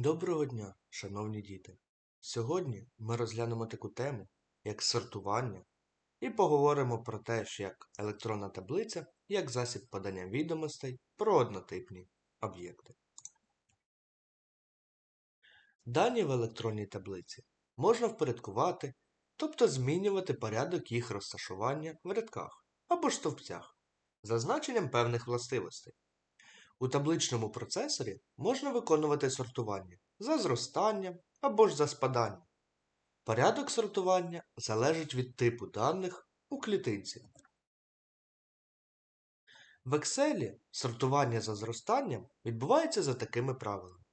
Доброго дня, шановні діти! Сьогодні ми розглянемо таку тему, як сортування, і поговоримо про те, що як електронна таблиця, як засіб подання відомостей про однотипні об'єкти. Дані в електронній таблиці можна впорядкувати, тобто змінювати порядок їх розташування в рядках або ж стовпцях, за значенням певних властивостей. У табличному процесорі можна виконувати сортування за зростанням або ж за спаданням. Порядок сортування залежить від типу даних у клітинці. В Excel сортування за зростанням відбувається за такими правилами.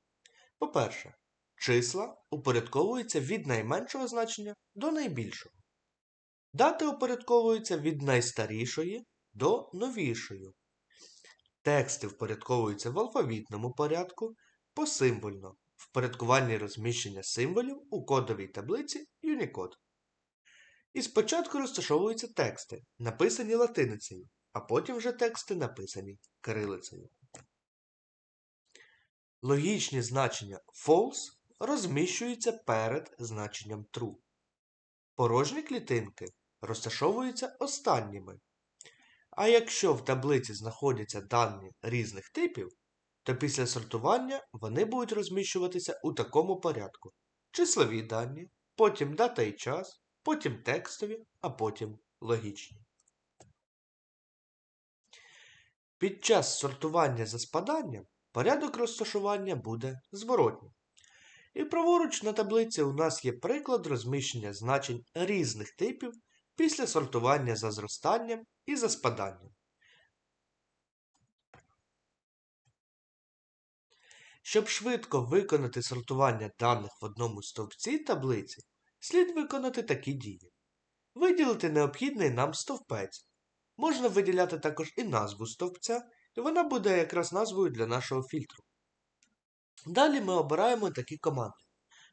По-перше, числа упорядковуються від найменшого значення до найбільшого. Дати упорядковуються від найстарішої до новішої. Тексти впорядковуються в алфавітному порядку посимвольно в розміщення символів у кодовій таблиці Unicode. І спочатку розташовуються тексти, написані латиницею, а потім вже тексти написані кирилицею. Логічні значення false розміщуються перед значенням true. Порожні клітинки розташовуються останніми. А якщо в таблиці знаходяться дані різних типів, то після сортування вони будуть розміщуватися у такому порядку: числові дані, потім дата і час, потім текстові, а потім логічні. Під час сортування за спаданням порядок розташування буде зворотнім. І праворуч на таблиці у нас є приклад розміщення значень різних типів після сортування за зростанням і за спаданням. Щоб швидко виконати сортування даних в одному стовпці таблиці, слід виконати такі дії. Виділити необхідний нам стовпець. Можна виділяти також і назву стовпця, і вона буде якраз назвою для нашого фільтру. Далі ми обираємо такі команди.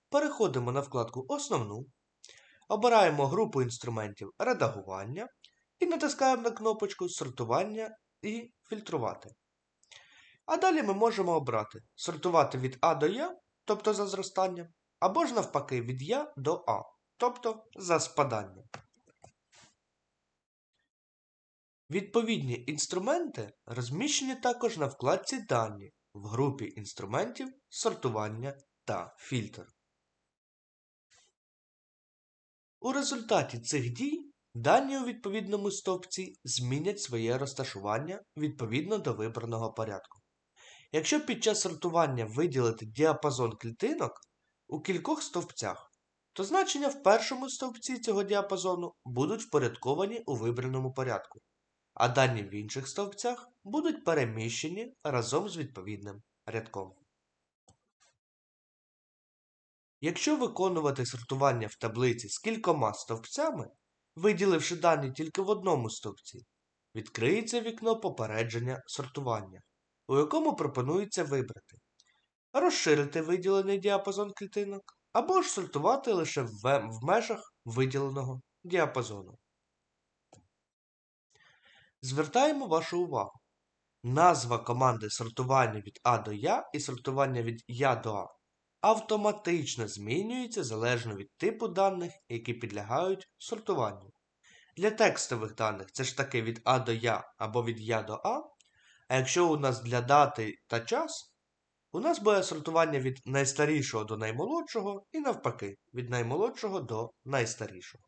Переходимо на вкладку Основну, обираємо групу інструментів редагування і натискаємо на кнопочку Сортування і фільтрувати. А далі ми можемо обрати сортувати від А до Я, тобто за зростанням, або ж навпаки від Я до А, тобто за спаданням. Відповідні інструменти розміщені також на вкладці Дані в групі інструментів сортування та фільтр. У результаті цих дій дані у відповідному стовпці змінять своє розташування відповідно до вибраного порядку. Якщо під час сортування виділити діапазон клітинок у кількох стовпцях, то значення в першому стовпці цього діапазону будуть впорядковані у вибраному порядку, а дані в інших стовпцях будуть переміщені разом з відповідним рядком. Якщо виконувати сортування в таблиці з кількома стовпцями, виділивши дані тільки в одному стовпці, відкриється вікно попередження сортування, у якому пропонується вибрати розширити виділений діапазон клітинок або ж сортувати лише в межах виділеного діапазону. Звертаємо вашу увагу. Назва команди сортування від А до Я і сортування від Я до А автоматично змінюється залежно від типу даних, які підлягають сортуванню. Для текстових даних це ж таки від А до Я або від Я до А. А якщо у нас для дати та час, у нас буде сортування від найстарішого до наймолодшого і навпаки, від наймолодшого до найстарішого.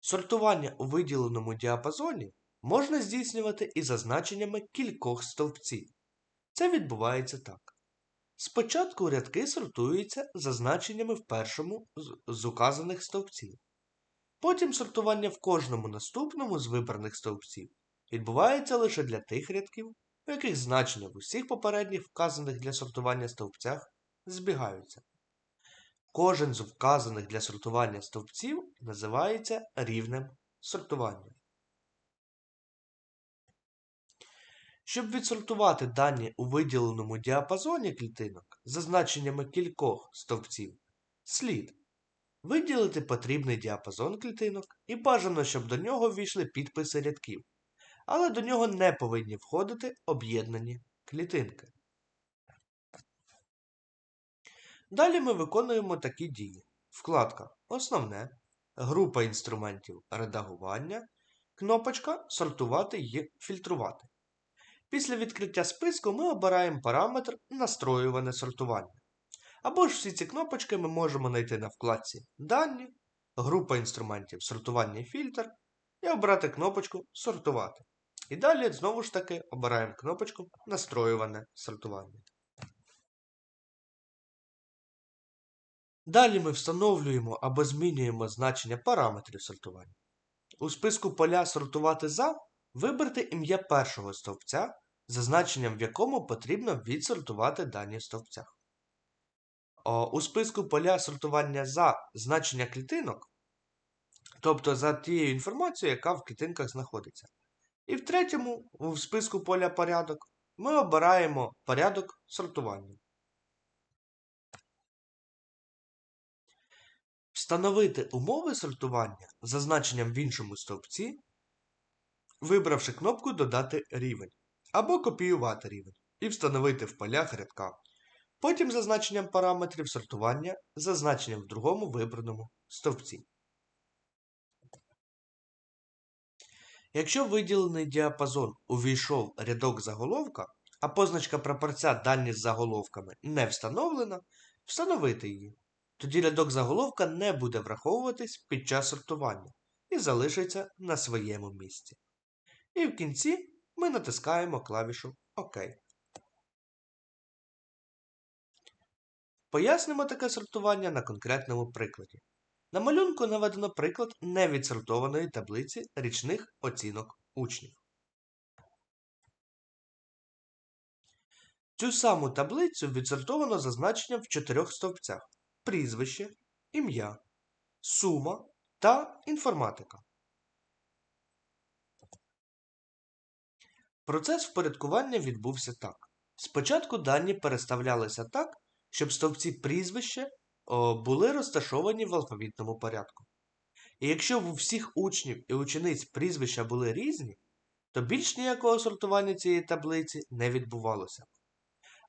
Сортування у виділеному діапазоні можна здійснювати і за значеннями кількох стовпців. Це відбувається так. Спочатку рядки сортуються за значеннями в першому з указаних стовпців. Потім сортування в кожному наступному з вибраних стовпців відбувається лише для тих рядків, у яких значення в усіх попередніх вказаних для сортування стовпцях збігаються. Кожен з вказаних для сортування стовпців називається рівнем сортування. Щоб відсортувати дані у виділеному діапазоні клітинок за значеннями кількох стовпців, слід виділити потрібний діапазон клітинок і бажано, щоб до нього ввійшли підписи рядків, але до нього не повинні входити об'єднані клітинки. Далі ми виконуємо такі дії. Вкладка Основне, група інструментів редагування, кнопочка Сортувати і фільтрувати. Після відкриття списку ми обираємо параметр Настроюване сортування. Або ж всі ці кнопочки ми можемо знайти на вкладці Дані, група інструментів сортування і фільтр і обрати кнопочку Сортувати. І далі знову ж таки обираємо кнопочку Настроюване сортування. Далі ми встановлюємо або змінюємо значення параметрів сортування. У списку поля Сортувати за виберте ім'я першого стовпця, за значенням в якому потрібно відсортувати дані стовпця. О, У списку поля сортування за значення клітинок, тобто за тією інформацією, яка в клітинках знаходиться. І в третьому, в списку поля порядок, ми обираємо порядок сортування. Встановити умови сортування за значенням в іншому стовпці, вибравши кнопку Додати рівень або копіювати рівень і встановити в полях рядка. Потім за значенням параметрів сортування за значенням в другому вибраному стовпці. Якщо виділений діапазон увійшов рядок заголовка, а позначка прапорця з заголовками не встановлена, встановити її. Тоді рядок заголовка не буде враховуватись під час сортування і залишиться на своєму місці. І в кінці ми натискаємо клавішу ОК. Пояснимо таке сортування на конкретному прикладі. На малюнку наведено приклад невідсортованої таблиці річних оцінок учнів. Цю саму таблицю відсортовано за значенням в чотирьох стовпцях прізвище, ім'я, сума та інформатика. Процес впорядкування відбувся так. Спочатку дані переставлялися так, щоб стовпці прізвища були розташовані в алфавітному порядку. І якщо в всіх учнів і учениць прізвища були різні, то більш ніякого сортування цієї таблиці не відбувалося.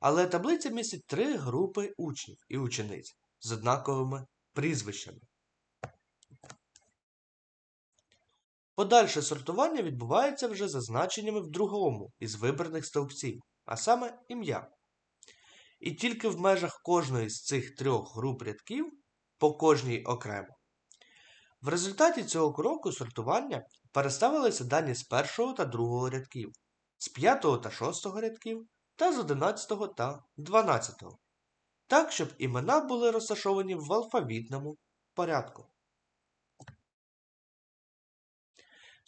Але таблиця містить три групи учнів і учениць з однаковими прізвищами. Подальше сортування відбувається вже за значеннями в другому із вибраних стовпців, а саме ім'я. І тільки в межах кожної з цих трьох груп рядків по кожній окремо. В результаті цього кроку сортування переставилися дані з першого та другого рядків, з п'ятого та шостого рядків та з одинадцятого та дванадцятого, так, щоб імена були розташовані в алфавітному порядку.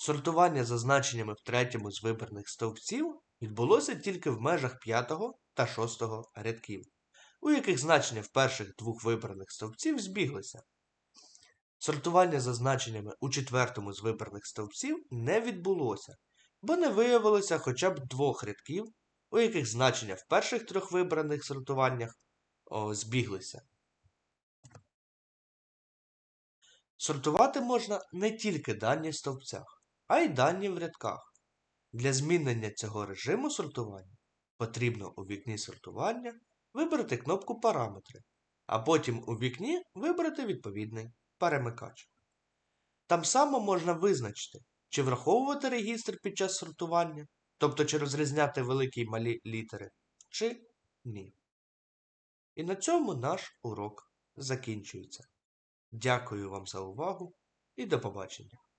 Сортування за значеннями в третьому з вибраних стовпців відбулося тільки в межах п'ятого та шостого рядків, у яких значення в перших двох вибраних стовпців збіглися. Сортування за значеннями у четвертому з вибраних стовпців не відбулося, бо не виявилося хоча б двох рядків, у яких значення в перших трьох вибраних сортуваннях о, збіглися. Сортувати можна не тільки дані в стовпцях, а й дані в рядках. Для змінення цього режиму сортування потрібно у вікні сортування вибрати кнопку Параметри, а потім у вікні вибрати відповідний перемикач. Там само можна визначити, чи враховувати регістр під час сортування, тобто чи розрізняти великі й малі літери, чи ні. І на цьому наш урок закінчується. Дякую вам за увагу і до побачення!